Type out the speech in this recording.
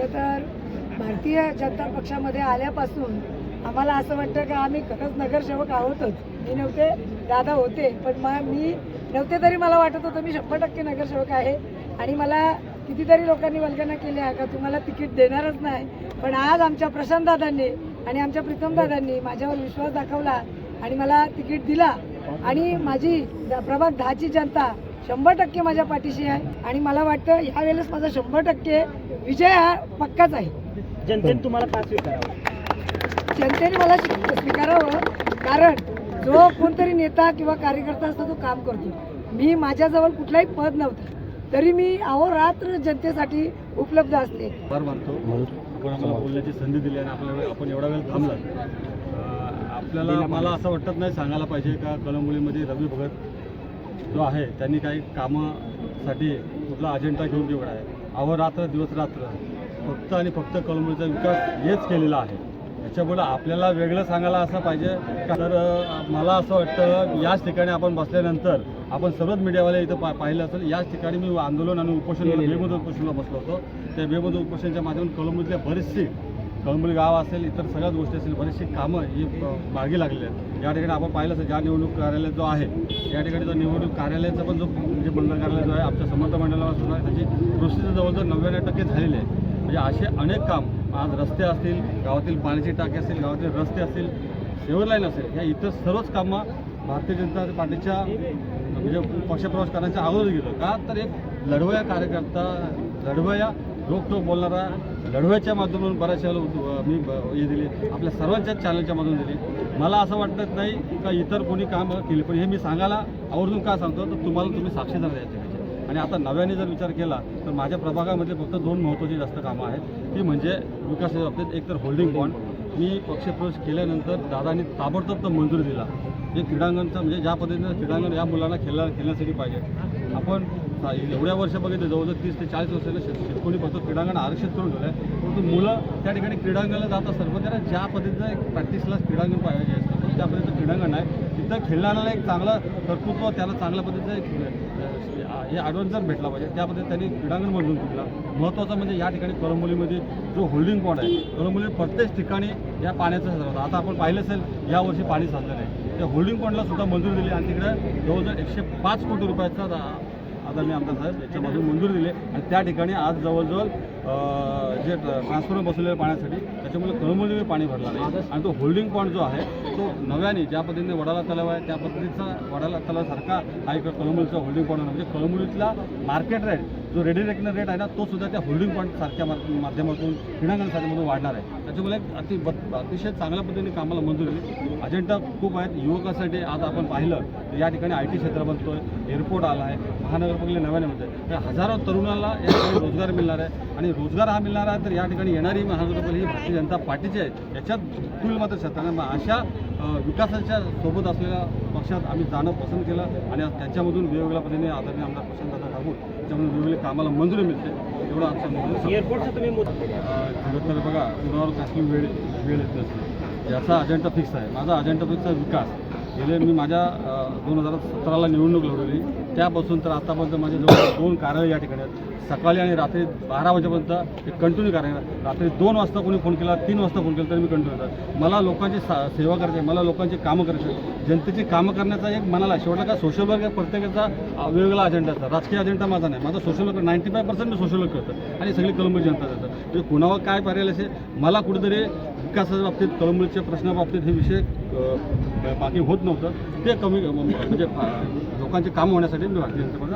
खरं तर भारतीय जनता पक्षामध्ये आल्यापासून आम्हाला असं वाटतं की आम्ही खरंच नगरसेवक आहोतच. मी नव्हते दादा होते पण मग मी नव्हते तरी मला वाटत होतं मी शंभर टक्के नगरसेवक आहे. आणि मला कितीतरी लोकांनी वल्गना केल्या का तुम्हाला तिकीट देणारच नाही. पण आज आमच्या प्रशांत दादांनी आणि आमच्या प्रीतमदादांनी माझ्यावर विश्वास दाखवला आणि मला तिकीट दिला. आणि माझी द- प्रभाग दहाची जनता शंभर टक्के माझ्या पाठीशी आहे. आणि मला वाटतं ह्यावेळेस माझा शंभर टक्के विजय हा पक्काच आहे. जनतेने तुम्हाला का स्वीकारावं? जनतेने मला स्वी- स्वीकारावं कारण जो कोणतरी नेता किंवा कार्यकर्ता असतो तो काम करतो. मी माझ्याजवळ कुठलाही पद नव्हतं. तरी मी अहोरात्र जनतेसाठी उपलब्ध असते. आभार मानतो. आपण आम्हाला बोलण्याची संधी दिली आणि आपल्याला आपण एवढा वेळ थांबला आपल्याला मला असं वाटत नाही सांगायला पाहिजे का कळंबोलीमध्ये रवी भगत जो आहे त्यांनी काही कामासाठी कुठला अजेंडा घेऊन एवढा आहे. अहोरात्र दिवस रात्र फक्त आणि फक्त कळंबोलीचा विकास हेच केलेला आहे. त्याच्यामुळं आपल्याला वेगळं सांगायला असं पाहिजे. तर मला असं वाटतं याच ठिकाणी आपण बसल्यानंतर आपण सर्वच मीडियावाले इथं पा पाहिलं असेल याच ठिकाणी मी आंदोलन आणि उपोषण बेमुदत उपोषणाला बसलो होतो. त्या बेमुदत उपोषणाच्या माध्यमातून कळंबोलीतल्या बरीचशी कळंबोली गाव असेल इतर सगळ्याच गोष्टी असतील बरीचशी कामं ही मागी मार्गी लागलेली आहेत. या ठिकाणी आपण पाहिलं असेल ज्या निवडणूक कार्यालय जो आहे या ठिकाणी जो निवडणूक कार्यालयाचा पण जो म्हणजे मंडळ कार्यालय जो आहे आमच्या समर्थ मंडळाला सुद्धा त्याची प्रोसेस जवळजवळ नव्याण्णव टक्के झालेली आहे. म्हणजे असे अनेक काम आज रस्ते असतील गावातील पाण्याची टाकी असतील गावातील रस्ते असतील सेवर लाईन असेल या इतर सर्वच कामं भारतीय जनता पार्टीच्या म्हणजे पक्षप्रवेश करण्याच्या अगोदर गेलो का? तर एक लढवया कार्यकर्ता लढवया रोखटोक बोलणारा लढव्याच्या माध्यमातून बऱ्याचशा मी ब- हे दिली. आपल्या सर्वांच्याच चॅनलच्या मधून दिली. मला असं वाटत नाही का इतर कोणी काम केली पण हे मी सांगायला आवर्जून का सांगतो तर तुम्हाला तुम्ही साक्षीदार द्यायचे आणि आता नव्याने जर विचार केला तर माझ्या प्रभागामध्ये फक्त दोन महत्त्वाची जास्त कामं आहेत. ती म्हणजे विकासाच्या बाबतीत एक तर होल्डिंग बॉन्ड मी पक्षप्रवेश केल्यानंतर दादानी ताबडतोब तो मंजूर दिला. जे क्रीडांगणचं म्हणजे ज्या पद्धतीनं क्रीडांगण या मुलांना खेळा खेळण्यासाठी पाहिजे. आपण एवढ्या वर्ष बघितलं जवळजवळ तीस ते चाळीस वर्षाला शेत शेतकरी फक्त क्रीडांगण आरक्षित करून ठेवलं आहे परंतु मुलं त्या ठिकाणी क्रीडांगणाला जात असतात पण त्यांना ज्या पद्धतीचं एक प्रॅक्टिसला क्रीडांगण पाहिजे असतं. पण त्या पद्धतीचं क्रीडांगण आहे तिथं खेळणाऱ्याला एक चांगलं कर्तृत्व त्याला चांगल्या पद्धतीचं एक हे ॲडव्हेंचर भेटला पाहिजे. त्या पद्धतीने त्यांनी क्रीडांगण बनवून घेतला. महत्त्वाचं म्हणजे या ठिकाणी कळंबोलीमध्ये जो होल्डिंग पॉट आहे कळंबोली प्रत्येक ठिकाणी या पाण्याचं साचलं होतं आता आपण पाहिलं असेल यावर्षी पाणी साचलं नाही त्या होल्डिंग पॉईंटला सुद्धा मंजूर दिली आणि तिकडे जवळजवळ एकशे पाच कोटी रुपयाचा दा- आदरणीय आमदार साहेब याच्यापासून मंजूर दिले. आणि त्या ठिकाणी आज जवळजवळ जे ट्रान्सफॉर्मर बसवलेलं पाण्यासाठी त्याच्यामुळे कळंबोलीमध्ये पाणी भरला नाही आणि तो होल्डिंग पॉईंट जो आहे तो नव्याने ज्या पद्धतीने वडाला तलाव आहे त्या पद्धतीचा वडाला तलावासारखा हा एक कळमुलीचा होल्डिंग पॉईंट म्हणजे कळमुलीतला मार्केट रेट जो रेडी रेकनर रेट आहे ना तो सुद्धा त्या होल्डिंग पॉईंट सारख्या मार- माध्यमातून क्रीडांगणासाठीमधून वाढणार आहे. त्याच्यामुळे अति ब- अतिशय चांगल्या पद्धतीने कामाला मंजूर अजेंडा खूप आहेत. युवकासाठी आज आपण पाहिलं तर या ठिकाणी आय टी क्षेत्र बनतो आहे एअरपोर्ट आला आहे महानगरपालिका नव्याने म्हणते तर हजारो तरुणाला या रोजगार मिळणार आहे. आणि रोजगार हा मिळणार आहे तर या ठिकाणी येणारी महानगरपालिका ही भारतीय जनता पार्टीची आहे. याच्यात तुल मात्र शेतकऱ्यांना मग अशा विकासाच्या सोबत असलेल्या पक्षात आम्ही जाणं पसंत केलं आणि त्याच्यामधून वेगवेगळ्या पद्धतीने आदरणीय आमदार प्रशांतदादा ठाकूर त्याच्यामधून वेगवेगळ्या कामाला मंजुरी मिळते. एवढं आमच्या मुद्दा एअरपोर्टचा तुम्ही खरं बघा कुणावर कसली वेळ वेळ येत नसते. याचा अजेंडा फिक्स आहे. माझा अजेंडा फिक्स आहे विकास. गेले मी माझ्या दोन हजार सतराला निवडणूक लढवली. त्यापासून तर आतापर्यंत माझे जवळ दोन कार्यालय या ठिकाणी आहेत. सकाळी आणि रात्री बारा वाजेपर्यंत एक कंटिन्यू कार्यालय रात्री दोन वाजता कोणी फोन केला तीन वाजता फोन केला तरी मी कंटिन्यू करतात मला लोकांची सा सेवा करायची आहे, मला लोकांची कामं करायची जनतेची कामं करण्याचा एक मनाला शेवटला का सोशल वर्क प्रत्येकाचा वेगवेगळा अजेंडा असतात राजकीय अजेंडा माझा नाही. माझा social work ninety five percent मी सोशल वर्क करतो. आणि सगळी कलंबी जनता जातात म्हणजे कुणावर काय पर्याय असेल मला कुठेतरी विकासाच्या बाबतीत कळंबळीच्या प्रश्नाबाबतीत हे विषय बाकी होत नव्हतं. ते कमी म्हणजे लोकांचे काम होण्यासाठी मी भारतीय जनता पार्टी